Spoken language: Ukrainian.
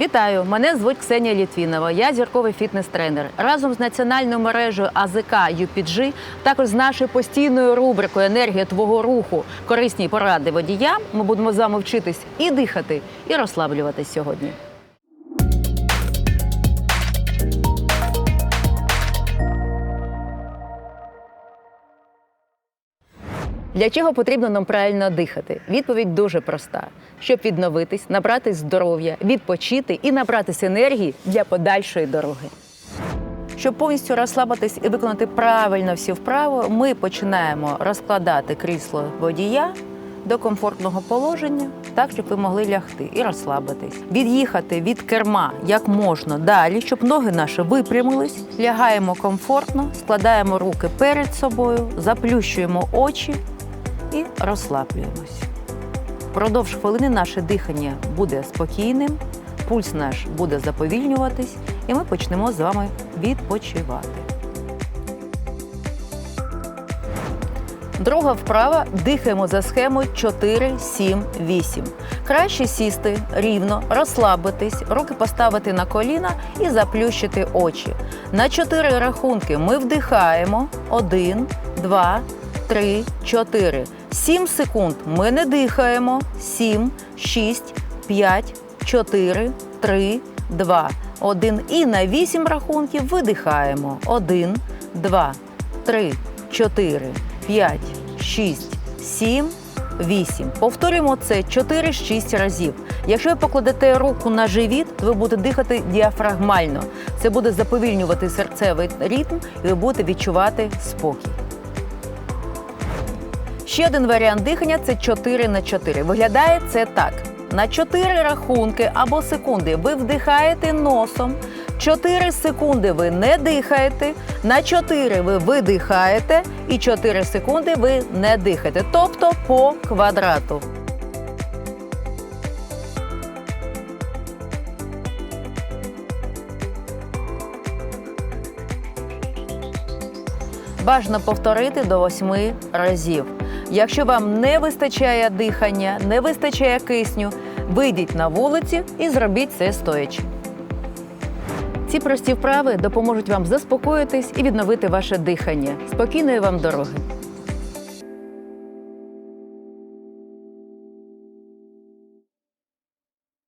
Вітаю! Мене звуть Ксенія Літвінова. Я зірковий фітнес-тренер. Разом з національною мережею АЗК UPG, також з нашою постійною рубрикою Енергія твого руху, корисні поради водіям. Ми будемо з вами вчитись і дихати, і розслаблюватись сьогодні. Для чого потрібно нам правильно дихати? Відповідь дуже проста: щоб відновитись, набратись здоров'я, відпочити і набратись енергії для подальшої дороги. Щоб повністю розслабитись і виконати правильно всі вправи, ми починаємо розкладати крісло водія до комфортного положення, так щоб ви могли лягти і розслабитись. Від'їхати від керма як можна далі, щоб ноги наші випрямились. Лягаємо комфортно, складаємо руки перед собою, заплющуємо очі і розслаблюємось. Впродовж хвилини наше дихання буде спокійним, пульс наш буде заповільнюватись, і ми почнемо з вами відпочивати. Друга вправа дихаємо за схемою 4, 7, 8. Краще сісти рівно, розслабитись, руки поставити на коліна і заплющити очі. На 4 рахунки ми вдихаємо 1, 2, 3, 4. 7 секунд ми не дихаємо. 7, 6, 5, 4, 3, 2, 1. І на 8 рахунків видихаємо. 1, 2, 3, 4, 5, 6, 7, 8. Повторюємо це 4-6 разів. Якщо ви покладете руку на живіт, то ви будете дихати діафрагмально. Це буде заповільнювати серцевий ритм, і ви будете відчувати спокій. Ще один варіант дихання це 4 на 4. Виглядає це так: на 4 рахунки або секунди ви вдихаєте носом. 4 секунди ви не дихаєте, на 4 ви видихаєте, і 4 секунди ви не дихаєте. Тобто по квадрату. Бажано повторити до 8 разів. Якщо вам не вистачає дихання, не вистачає кисню, вийдіть на вулицю і зробіть це стоячи. Ці прості вправи допоможуть вам заспокоїтись і відновити ваше дихання. Спокійної вам дороги!